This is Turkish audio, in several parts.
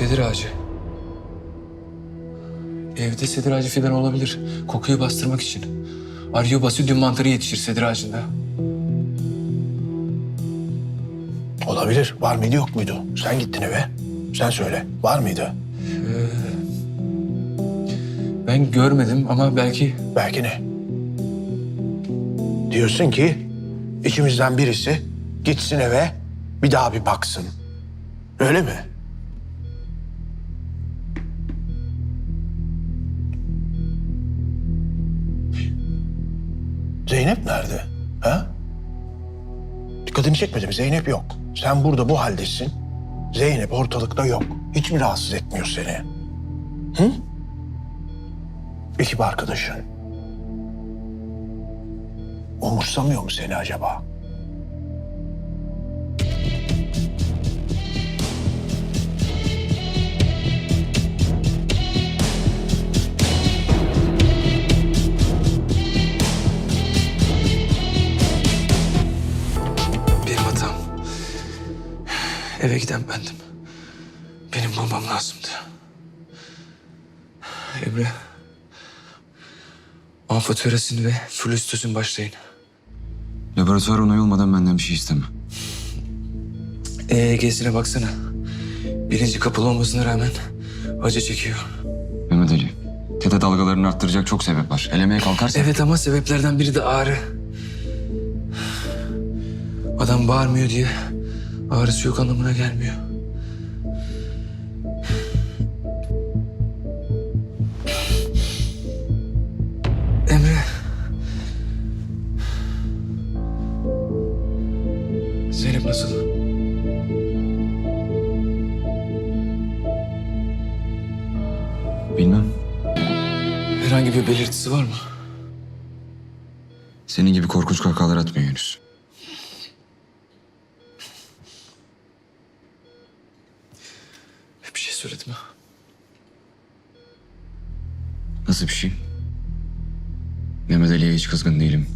Sedir ağacı. Evde sedir ağacı fidan olabilir. Kokuyu bastırmak için. Arıyor basidium mantarı yetişir sedir ağacında. Olabilir. Var mıydı yok muydu? Sen gittin eve. Sen söyle. Var mıydı? Ben görmedim ama belki Belki ne? Diyorsun ki içimizden birisi gitsin eve bir daha bir baksın. Öyle mi? Zeynep nerede? Ha? Dikkatini çekmedi mi? Zeynep yok. Sen burada bu haldesin. Zeynep ortalıkta yok. Hiç mi rahatsız etmiyor seni? Hı? Ekip arkadaşın. Umursamıyor mu seni acaba? Eve giden bendim. Benim bulmam lazımdı. Emre. Amfoterasin ve flüstözün başlayın. Laboratuvar onayı olmadan benden bir şey isteme. EEG'sine baksana. Birinci kapalı olmasına rağmen acı çekiyor. Mehmet Ali, teta dalgalarını arttıracak çok sebep var. Elemeye kalkarsan... Evet ama sebeplerden biri de ağrı. Adam bağırmıyor diye ağrısı yok anlamına gelmiyor. Emre. Zeynep nasıl? Bilmem. Herhangi bir belirtisi var mı? Senin gibi korkunç kahkahalar atmıyor henüz. Bir şey söyledim? Nasıl bir şey? Mehmet Ali'ye hiç kızgın değilim.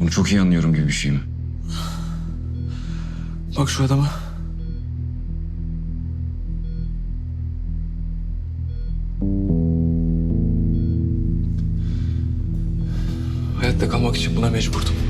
Bunu çok iyi anlıyorum gibi bir şey mi? Bak şu adama. Hayatta kalmak için buna mecburdum.